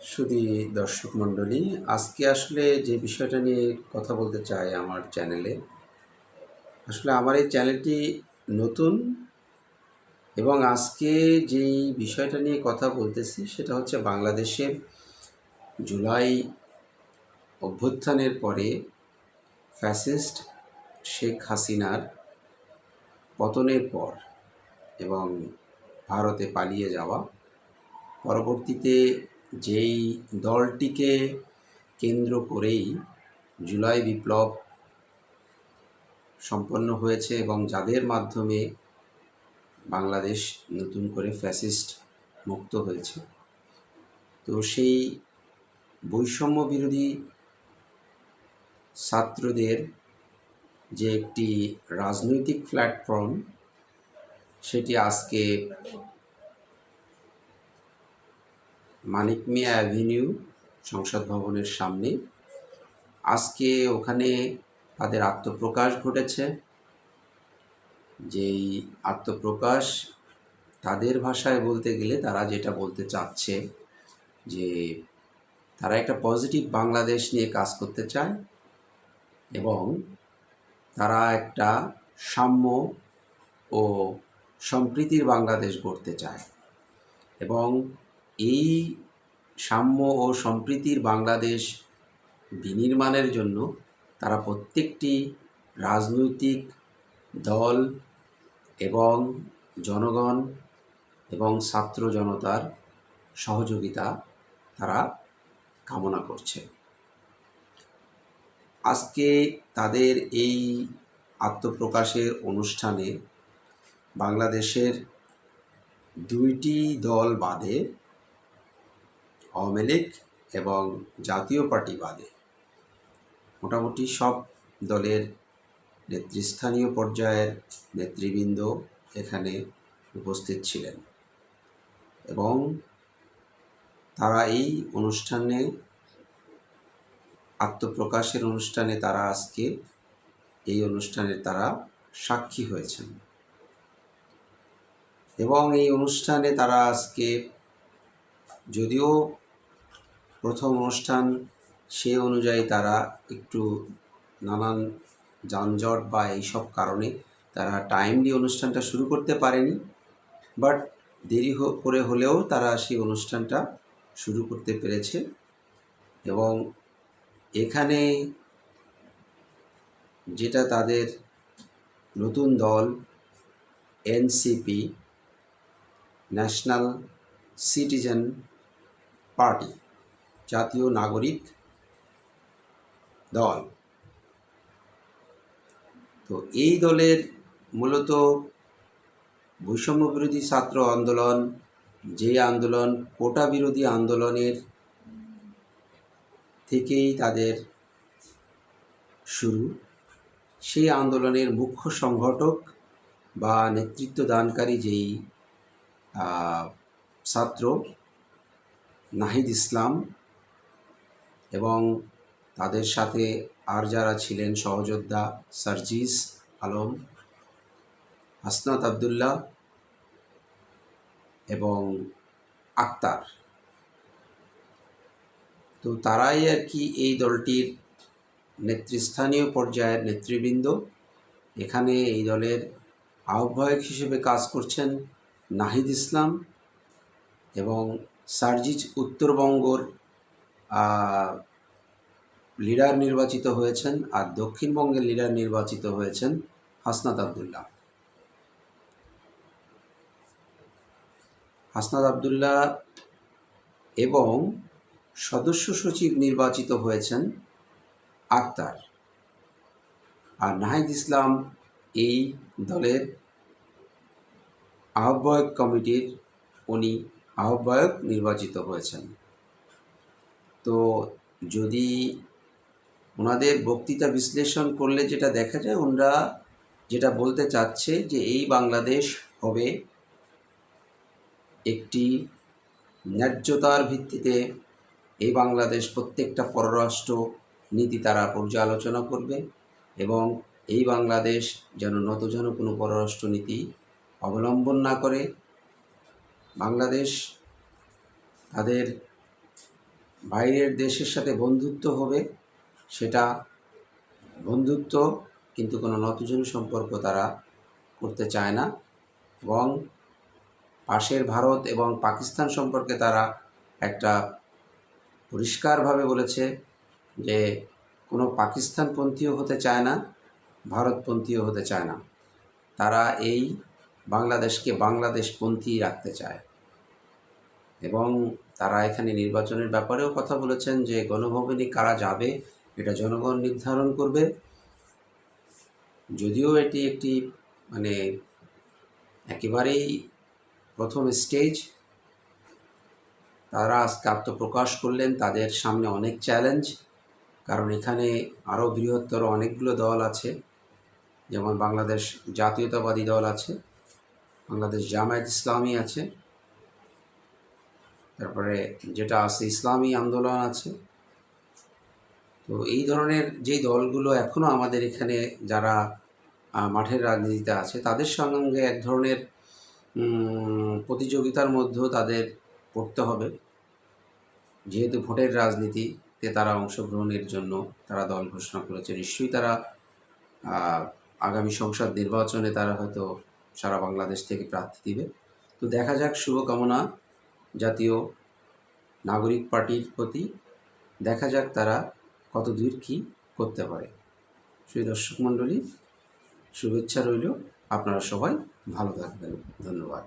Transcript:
শুধু দর্শক মণ্ডলী, আজকে আসলে যে বিষয়টা নিয়ে কথা বলতে চাই আমার চ্যানেলে, আসলে আমার এই চ্যানেলটি নতুন এবং আজকে যেই বিষয়টা নিয়ে কথা বলতেছি সেটা হচ্ছে বাংলাদেশের জুলাই অভ্যুত্থানের পরে ফ্যাসিস্ট শেখ হাসিনার পতনের পর এবং ভারতে পালিয়ে যাওয়া, পরবর্তীতে যেই দলটিকে কেন্দ্র করেই জুলাই বিপ্লব সম্পন্ন হয়েছে এবং যাদের মাধ্যমে বাংলাদেশ নতুন করে ফ্যাসিস্ট মুক্ত হয়েছে। তো সেই বৈষম্য বিরোধী ছাত্রদের যে একটি রাজনৈতিক প্ল্যাটফর্ম সেটি আজকে মানিক মিয়া অ্যাভিনিউ সংসদ ভবনের সামনে। আজকে ওখানে তাদের আত্মপ্রকাশ ঘটেছে। যেই আত্মপ্রকাশ তাদের ভাষায় বলতে গেলে তারা যেটা বলতে চাচ্ছে যে তারা একটা পজিটিভ বাংলাদেশ নিয়ে কাজ করতে চায় এবং তারা একটা সাম্য ও সম্প্রীতির বাংলাদেশ গড়তে চায় এবং এই সাম্য ও সম্প্রীতির বাংলাদেশ বিনির্মাণের জন্য তারা প্রত্যেকটি রাজনৈতিক দল এবং জনগণ এবং ছাত্র জনতার সহযোগিতা তারা কামনা করছে। আজকে তাদের এই আত্মপ্রকাশের অনুষ্ঠানে বাংলাদেশের দুইটি দল বাদে আওয়ামী লীগ এবং জাতীয় পার্টি বাদে। মোটামুটি সব দলের নেতৃস্থানীয় পর্যায়ের নেতৃবৃন্দ এখানে উপস্থিত ছিলেন এবং তারা এই অনুষ্ঠানে, আত্মপ্রকাশের অনুষ্ঠানে তারা আজকে এই অনুষ্ঠানে তারা সাক্ষী হয়েছেন। এবং এই অনুষ্ঠানে তারা আজকে যদিও প্রথম অনুষ্ঠান সে অনুযায়ী তারা একটু নানান যানজট বা এইসব কারণে তারা টাইমলি অনুষ্ঠানটা শুরু করতে পারেনি। বাট দেরি করে হলেও তারা সেই অনুষ্ঠানটা শুরু করতে পেরেছে এবং এখানে যেটা তাদের নতুন দল এনসিপি ন্যাশনাল সিটিজেন পার্টি জাতীয় নাগরিক দল। তো এই দলের মূলত বৈষম্য বিরোধী ছাত্র আন্দোলন, যে আন্দোলন, কোটা বিরোধী আন্দোলনের থেকেই তাদের শুরু। সেই আন্দোলনের মুখ্য সংগঠক বা নেতৃত্ব দানকারী যেই ছাত্র, নাহিদ ইসলাম এবং তাদের সাথে আর যারা ছিলেন সহযোদ্ধা সার্জিস আলম, হাসনাত আবদুল্লাহ এবং আক্তার। তো তারাই আর কি এই দলটির নেতৃস্থানীয় পর্যায়ের নেতৃবৃন্দ। এখানে এই দলের আহ্বায়ক হিসেবে কাজ করছেন নাহিদ ইসলাম এবং সার্জিজ উত্তরবঙ্গর লিডার নির্বাচিত হয়েছেন আর দক্ষিণবঙ্গের লিডার নির্বাচিত হয়েছেন হাসনাত আবদুল্লাহ। হাসনাত আবদুল্লাহ এবং সদস্য সচিব নির্বাচিত হয়েছেন আক্তার। আর নাহিদ ইসলাম এই দলের আহ্বায়ক কমিটির উনি আহ্বায়ক নির্বাচিত হয়েছেন। তো যদি ওনাদের বক্তৃতা বিশ্লেষণ করলে যেটা দেখা যায়, ওনারা যেটা বলতে চাচ্ছে যে এই বাংলাদেশ হবে একটি ন্যায্যতার ভিত্তিতে এই বাংলাদেশ প্রত্যেকটা পররাষ্ট্র নীতি তারা পর্যালোচনা করবে এবং এই বাংলাদেশ যেন নত যেন কোনো পররাষ্ট্র নীতি অবলম্বন না করে। বাংলাদেশ তাদের বাইরের দেশের সাথে বন্ধুত্ব হবে, সেটা বন্ধুত্ব কিন্তু কোনো নতজন সম্পর্ক তারা করতে চায় না এবং পাশের ভারত এবং পাকিস্তান সম্পর্কে তারা একটা পরিষ্কারভাবে বলেছে যে কোনো পাকিস্তানপন্থীও হতে চায় না, ভারতপন্থীও হতে চায় না। তারা এই বাংলাদেশকে বাংলাদেশপন্থী রাখতে চায়। এবং তারা এখানে নির্বাচনের ব্যাপারেও কথা বলেছেন যে গণভবনে কারা যাবে, এটা জনগণ নির্ধারণ করবে। যদিও এটি একটি মানে একেবারেই প্রথম স্টেজ, তারা আজকে আত্মপ্রকাশ করলেন, তাদের সামনে অনেক চ্যালেঞ্জ, কারণ এখানে আরও বৃহত্তর অনেকগুলো দল আছে, যেমন বাংলাদেশ জাতীয়তাবাদী দল আছে, বাংলাদেশ জামায়াত ইসলামী আছে তারপরে যেটা আছে, ইসলামী আন্দোলন আছে। তো এই ধরনের যেই দলগুলো এখনও আমাদের এখানে যারা মাঠের রাজনীতিতে আছে, তাদের সঙ্গে এক ধরনের প্রতিযোগিতার মধ্যেও তাদের পড়তে হবে। যেহেতু ভোটের রাজনীতিতে তারা অংশগ্রহণের জন্য তারা দল ঘোষণা করেছে, নিশ্চয়ই তারা আগামী সংসদ নির্বাচনে তারা হয়তো সারা বাংলাদেশ থেকে প্রার্থী দিবে। তো দেখা যাক, শুভকামনা। জাতীয় নাগরিক পার্টির প্রতি দেখা যাক তারা কত দূর কী করতে পারে। সেই দর্শক মণ্ডলী, শুভেচ্ছা রইল। আপনারা সবাই ভালো থাকবেন। ধন্যবাদ।